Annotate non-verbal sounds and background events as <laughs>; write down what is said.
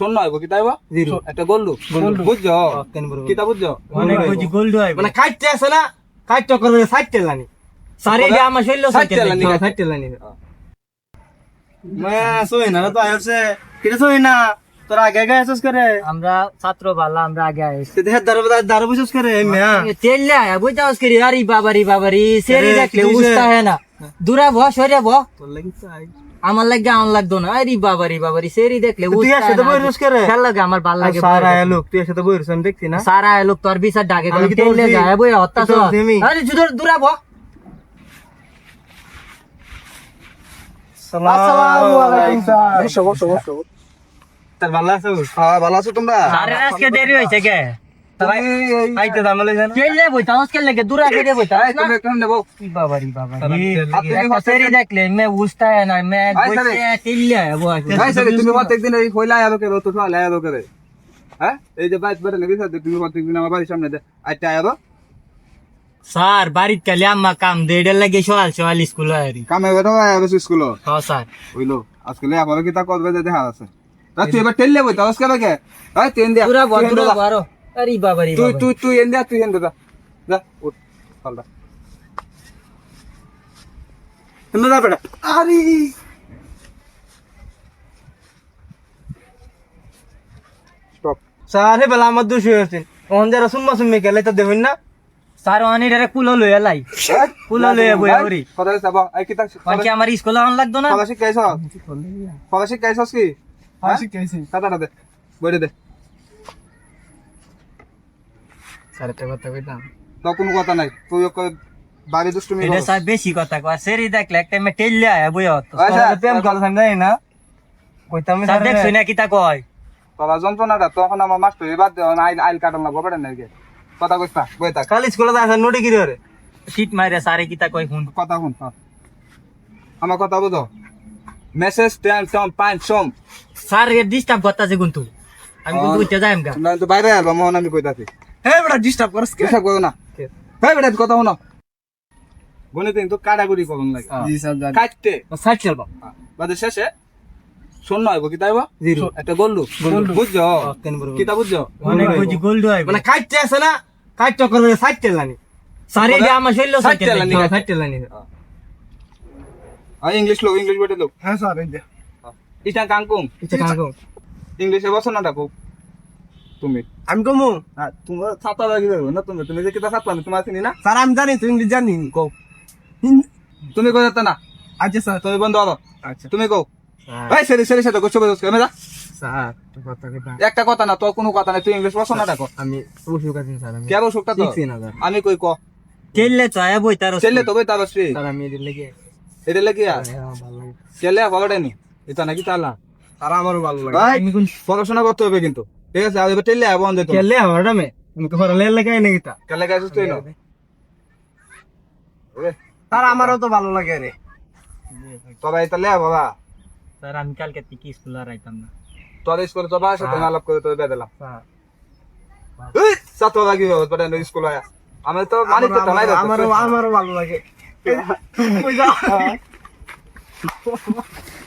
শূন্য হইব কি তাইব জিরো একটা গোল্ডু বুঝছ? কিতা বুঝছ? অনেক বুঝি গোল্ড হয় মানে কাটতে আছে না? কাটতে করবে সাইড টেলানি সারে আমার শৈল টেলানি। সাইড টেলানি মা সই না তো আইছে কিরে সই না? তোর আগে আগে করে? আমরা ছাত্র বালা আমরা আগে আইছি। তে দেহ দারু দারু বুঝস করে মিয়া তেল আয়া বুঝাস করি আরে বাবারি বাবারি সেরি দেখলে উস্তা হয় না। দূরা ভ সরে ভ তোর লাগি চাই। আমার লাগে আমার লাগতো না। আরে বাবারি বাবারি সেরি দেখলে তুই উস্তা আসে বইরস করে? খেল লাগে আমার ভালো লাগে সারা লোক তুই তো বইরস আমি দেখছি না? সারা লোক তোর বিচার ডাকে আমি কি তেলে যায়? বই আরে জুদর দূরা আসসালামু আলাইকুম স্যার। বসো বসো বসো তার ভালো আছো? হ্যাঁ ভালো আছো তোমরা? আরে আজকে দেরি হইছে কে? লাগে করে এই, হয় ভাই এই যে বাইক বেরে নেবি তুমি প্রত্যেকদিন আমার বাড়ির সামনে আইতে আলো স্যার বাড়িত কালি আম্মা কাম দেড়ের লাগে সকাল সকাল স্কুল আরি কামে বেরো আলো স্কুল হ্যাঁ স্যার। হইল আজকে লে আমার কি তা করবে যে দেখা আছে? তুই এবার টেললে বই কেন কে হ্যাঁ তুই এন্দিয়া দূরা ভ দূরা ভ আরও আরে বাবারি তুই তুই তুই এন্দিয়া তুই এন্দিয়া যা যা উঠ পাল্টা তুমি যা বেটা আরে স্টপ স্যার হে বেলা আমার দোষ হয়েছে ওন যারা সুম্মা সুম্মি গেলে তো দেখুন না স্যার অনির আরে কুলো লই এলাই কুলো লই বই আউরি কথা যাব এই কিতা মানে আমার স্কুল আন লাগতো না পলাশি কাইছ পলাশি কাইছস কি পলাশি কাইছি কাটাটা দে বইরে দে কথা কইতাম? তো কোনো কথা নাই। তুই ওকে বাড়ি দুষ্টুমি এটা স্যার বেশি কথা কয়। সেরি দেখলে একটা মে টেললে আয়া বই হত আচ্ছা প্রেম কল সামনে না। কইতাম স্যার দেখছ না কিতা কয়? তোরা যন্ত্রণাটা তখন আমার মাস্টার এবার আইল আইল কাটন না বড় নাই কথা কইতা বই থাক। কাল স্কুলে আছে নোটি কি রে শীত মারে সারে কিতা কয় শুন। কথা শুন হ্যাঁ। আমার কথা বুঝো? মেসেজ টেন টম পাঁচ সোম স্যার ডিস্টার্ব করতাছে কিন্তু। আমি কিন্তু উঠতে যাইম গা। তোমরা তো বাইরে আলবা মোহন আমি কইতাছি। হে বেটা ডিস্টার্ব করস কে? হিসাব করো না। ভাই বেটা কথা শুনো। বলে কিন্তু কাটাকুটি করুন লাগে। জি স্যার জানি। কাটতে। সাইড চলবা বাদে শেষে শূন্য হইব কি তাইব? জিরো। একটা গোল্ডু। বুঝছ? কিতা বুঝছ? অনেক বুঝি গোল্ড হয় মানে কাটতে আছে না? কাটতে করবে সাইড টেলানি সারে এটা আমার শৈল Side টেলানি। সাইড টেলানি আর ইংলিশ লোক ইংলিশ বইটা লোক। হ্যাঁ স্যার এই যে। ইটা ইংলিশে বসো না ডাকো তুমি? আমি কমু? তোমার ছাতা লাগবে না তুমি? তুমি যে কিতা ছাতা না তোমার চিনি না? স্যার আমি জানি তুই ইংলিশ জানি কও। তুমি কই যাতে না। আচ্ছা স্যার তুমি বন্ধ হলো আচ্ছা। তুমি কও। এই সেরি সেরি সাথে গোছ স্যার একটা কথা না তোর কোনো কথা নাই তুই ইংলিশ বসো না ডাকো আমি অসুখ আছি স্যার আমি কে অসুখটা তো? না আমি কই ক তেললে তো আয়া বই তার তো বই তার স্যার আমি এদের লেগে এটা লাগি? আর হ্যাঁ ভালো লাগে। হলডেনি এটা নাকি তালা? স্যার আমারও ভালো লাগে। পড়াশোনা করতে হবে কিন্তু। ঠিক আছে এবার টেলে মে তুমি তো লেলে নাকি তুই না আমারও তো ভালো লাগে রে। তোরা এটা লে বাবা। স্যার আমি কালকে থেকে স্কুল আর আইতাম না। তোর স্কুলে তো বাসা তো আলাপ করে তোর বেদলাম এই সাত লাগি বাবা বড় স্কুল আয়া। আমি তো মানি তো টালাই আমারও আমারও ভালো লাগে। কই যাও <laughs>